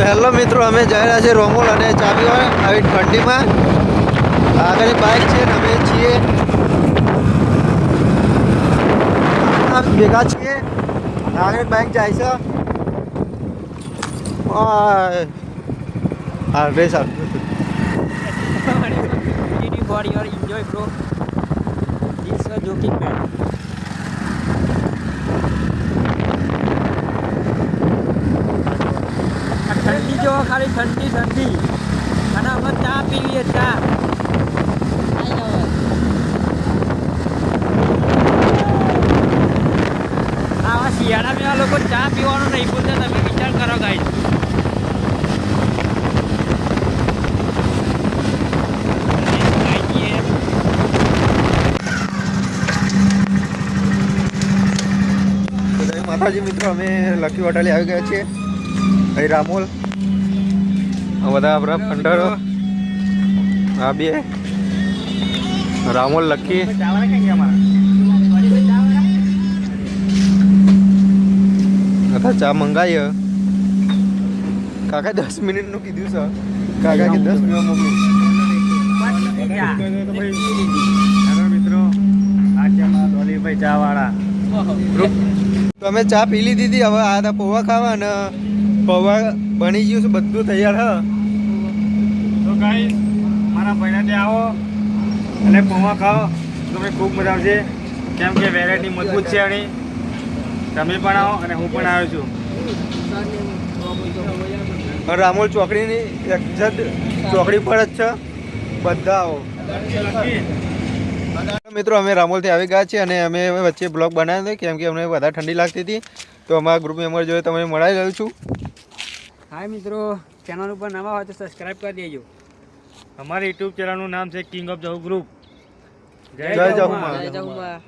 તો હેલો મિત્રો, અમે જઈ રહ્યા છીએ રોમોલ અને ચાવીઓ આવી ઠંડીમાં આગળ બાઇક છે અમે છીએ ભેગા છીએ આગળ બાઇક જાય છે. હા bro. It's a joking man. જો ખાલી ઠંડી ઠંડી. અને અમે ચા પીવીએ, ચા. આવા શિયાળામાં આ લોકો ચા પીવાનું નહીં પૂછે તમે વિચાર કરો ગાઈ માતાજી મિત્રો, અમે લકી હોટલે આવી ગયા છીએ. અહીં રામોલ. બધા આપણા ફંડરો આ બે. રામોલ લકી. કાકા ચા મંગાવીએ કાકા દસ મિનિટનું કીધું છે. કાકા કે દસ મિનિટ મોકલું. મિત્રો આ છે અમારા ડોલીભાઈ ચા વાળા તો અમે ચા પી લીધી હતી. હવે આ હતા પૌવા ખાવા અને પૌવા બની ગયું છે. બધું તૈયાર હ. તો ગાઈસ મારા ભાઈના ત્યાં આવો અને પૌવા ખાઓ. તમને ખૂબ મજા આવશે. કેમ કે વેરાયટી મજબૂત છે આની. તમે પણ આવો અને હું પણ આવ્યો છું. અને રામોલ ચોકડીની એક્ઝેક્ટ ચોકડી પર જ છે. બધા આવો. મિત્રો અમે રામોલથી આવી ગયા છીએ અને અમે વચ્ચે બ્લોગ બનાવ્યો હતો કેમ કે અમને વધારે ઠંડી લાગતી હતી. તો અમારા ગ્રુપ મેમ્બર જોડે તમને મળાવી રહ્યું છું. હા મિત્રો ચેનલ ઉપર નવા હોય તો સબસ્ક્રાઇબ કરી દેજો. અમારી યુટ્યુબ ચેનલનું નામ છે કિંગ ઓફ જહુ ગ્રુપ જય. જય જહુમાં